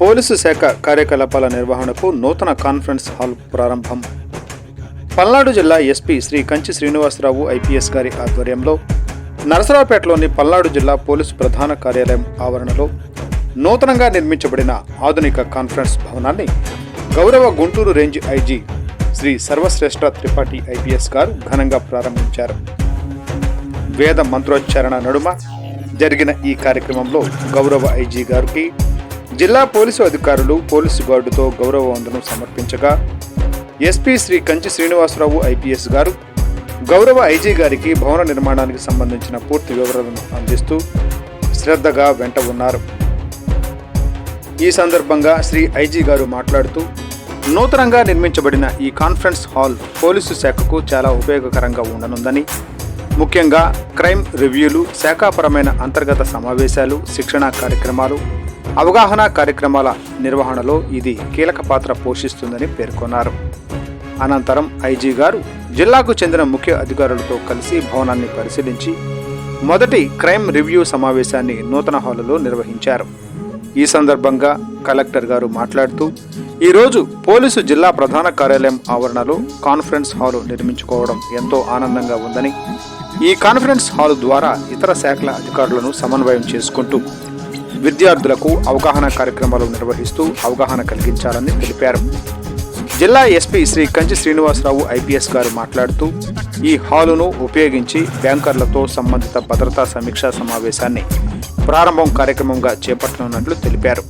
Police శాఖ కార్యకలాపాల నిర్వహణకు నూతన కాన్ఫరెన్స్ హాల్ ప్రారంభం. పల్నాడు జిల్లా ఎస్పీ శ్రీ కంచి శ్రీనివాసరావు ఐపీఎస్ గారి ఆధ్వర్యంలో నరసరావుపేటలోని పల్నాడు జిల్లా పోలీసు ప్రధాన కార్యాలయం ఆవరణలో నూతనంగా నిర్మించబడిన ఆధునిక కాన్ఫరెన్స్ భవనాన్ని గౌరవ Guntur range IG Shri Sarvashreshtha Tripathi IPS garu ఘనంగా ప్రారంభించారు. వేద మంత్రోచ్చారణ నడుమ జరిగిన ఈ కార్యక్రమంలో గౌరవ ఐజీ గారికి జిల్లా పోలీసు అధికారులు పోలీసు గార్డుతో గౌరవ వందనం సమర్పించగా ఎస్పీ శ్రీ కంచి శ్రీనివాసరావు ఐపీఎస్ గారు గౌరవ ఐజీ గారికి భవన నిర్మాణానికి సంబంధించిన పూర్తి వివరాలను అందిస్తూ శ్రద్ధగా వెంట ఉన్నారు. ఈ సందర్భంగా శ్రీ ఐజీ గారు మాట్లాడుతూ నూతనంగా నిర్మించబడిన ఈ కాన్ఫరెన్స్ హాల్ పోలీసు శాఖకు చాలా ఉపయోగకరంగా ఉండనుందని ముఖ్యంగా క్రైమ్ రివ్యూలు శాఖాపరమైన అంతర్గత సమావేశాలు శిక్షణా కార్యక్రమాలు అవగాహన కార్యక్రమాల నిర్వహణలో ఇది కీలక పాత్ర పోషిస్తుందని పేర్కొన్నారు. అనంతరం ఐజీ గారు జిల్లాకు చెందిన ముఖ్య అధికారులతో కలిసి భవనాన్ని పరిశీలించి మొదటి క్రైమ్ రివ్యూ సమావేశాన్ని నూతన హాలులో నిర్వహించారు. ఈ సందర్భంగా కలెక్టర్ గారు మాట్లాడుతూ ఈరోజు పోలీసు జిల్లా ప్రధాన కార్యాలయం ఆవరణలో కాన్ఫరెన్స్ హాలు నిర్మించుకోవడం ఎంతో ఆనందంగా ఉందని ఈ కాన్ఫరెన్స్ హాల్ ద్వారా ఇతర శాఖల అధికారులను సమన్వయం చేసుకుంటూ విద్యార్థులకు అవగాహన కార్యక్రమాలు నిర్వహిస్తూ అవగాహన కలిగించాలని తెలిపారు. జిల్లా ఎస్పీ శ్రీ కంచి శ్రీనివాసరావు ఐపీఎస్ గారు మాట్లాడుతూ ఈ హాలును ఉపయోగించి బ్యాంకర్లతో సంబంధిత భద్రతా సమీక్షా సమావేశాన్ని ప్రారంభం కార్యక్రమంగా చేపట్టనున్నట్లు తెలిపారు.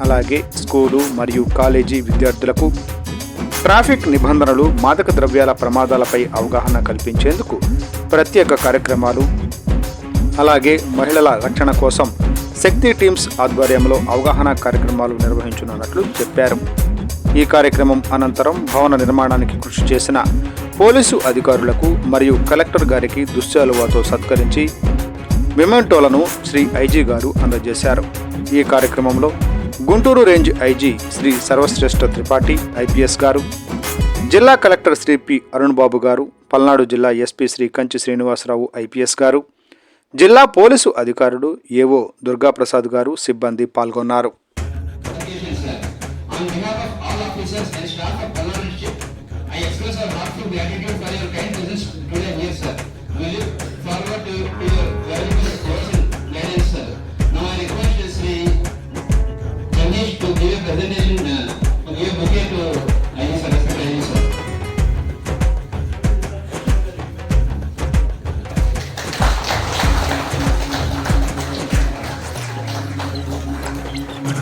అలాగే స్కూలు మరియు కాలేజీ విద్యార్థులకు ట్రాఫిక్ నిబంధనలు మాదక ద్రవ్యాల ప్రమాదాలపై అవగాహన కల్పించేందుకు ప్రత్యేక కార్యక్రమాలు అలాగే మహిళల రక్షణ కోసం శక్తి టీమ్స్ ఆధ్వర్యంలో అవగాహన కార్యక్రమాలు నిర్వహించనున్నట్లు చెప్పారు. ఈ కార్యక్రమం అనంతరం భవన నిర్మాణానికి కృషి చేసిన పోలీసు అధికారులకు మరియు కలెక్టర్ గారికి దుశ్శాలువాతో సత్కరించి మెమెంటోలను శ్రీ ఐజీ గారు అందజేశారు. ఈ కార్యక్రమంలో Guntur range IG Shri Sarvashreshtha Tripathi IPS garu జిల్లా కలెక్టర్ శ్రీ పి అరుణ్ బాబు గారు పల్నాడు జిల్లా ఎస్పీ శ్రీ కంచి శ్రీనివాసరావు ఐపీఎస్ గారు జిల్లా పోలీసు అధికారుడు ఏవో దుర్గాప్రసాద్ గారు సిబ్బంది పాల్గొన్నారు. I express our heartfelt gratitude for your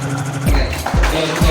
Yeah.